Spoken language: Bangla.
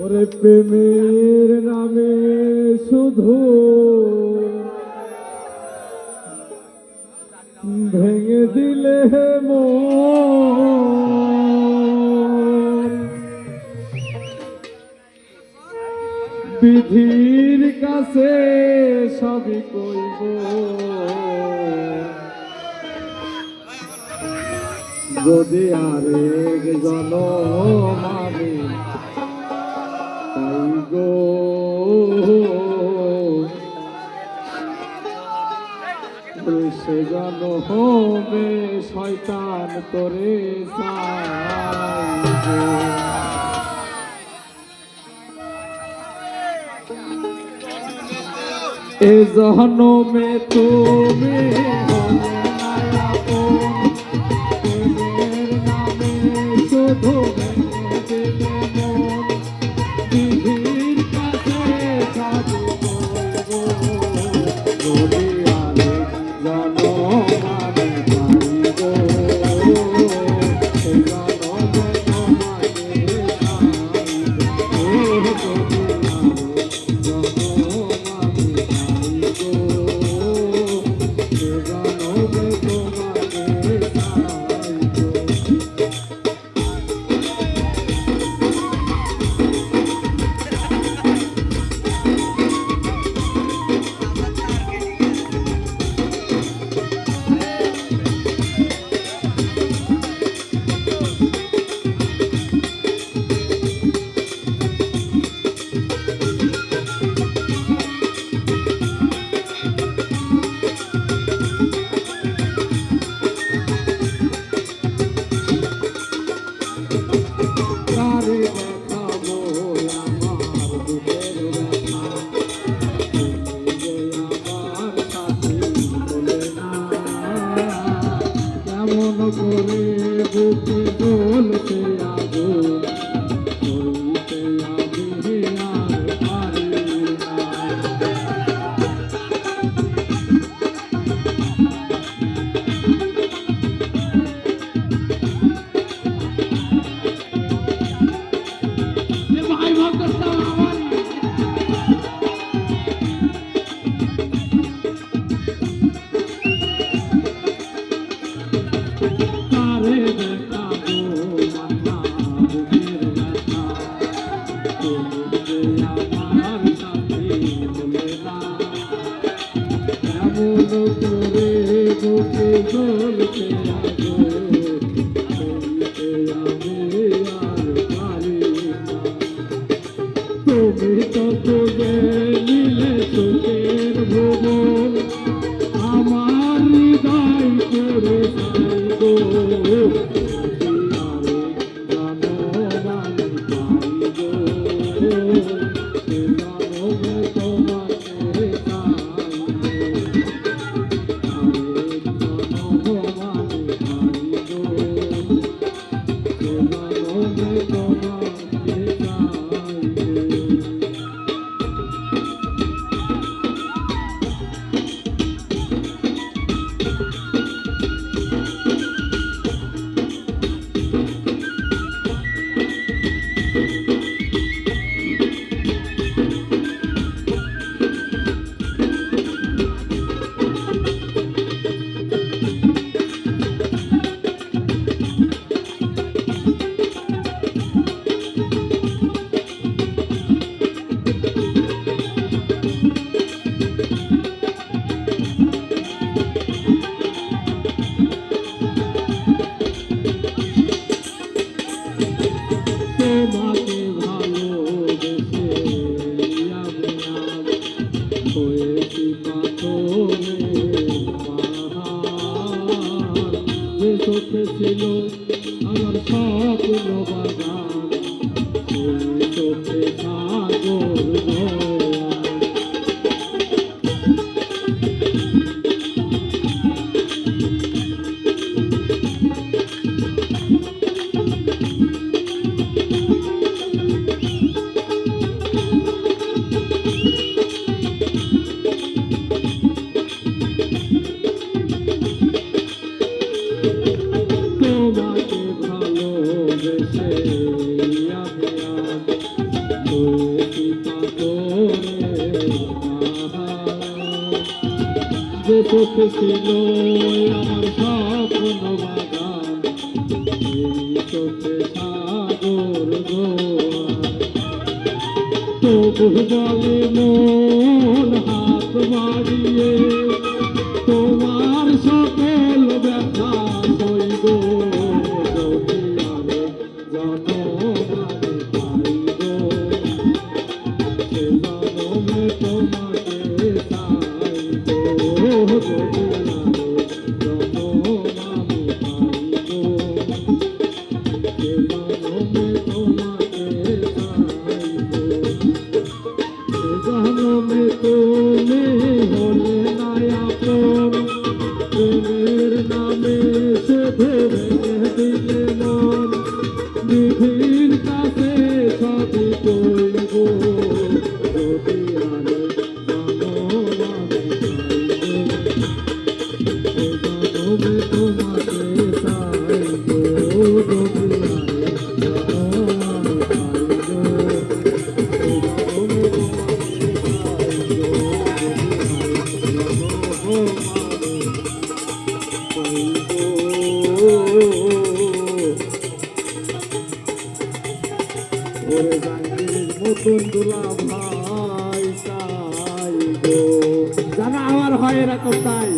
ওরে প্রেমের নামে শুধু ভেঙে দিলে বিধির কাছে সবই কইব। যদি আরেক জনম আমি তাই গো। সে জন হবে শয়তান করে এ জনমে তুমি Ooh. মন করে বুকে জ্বলতে পথ ছিল আমার স্বপ্ন চোখে সাগর গো তবু Yeah. বন্ধুরা ভাই তাই গো। জানা আমার হয় এরকম তাই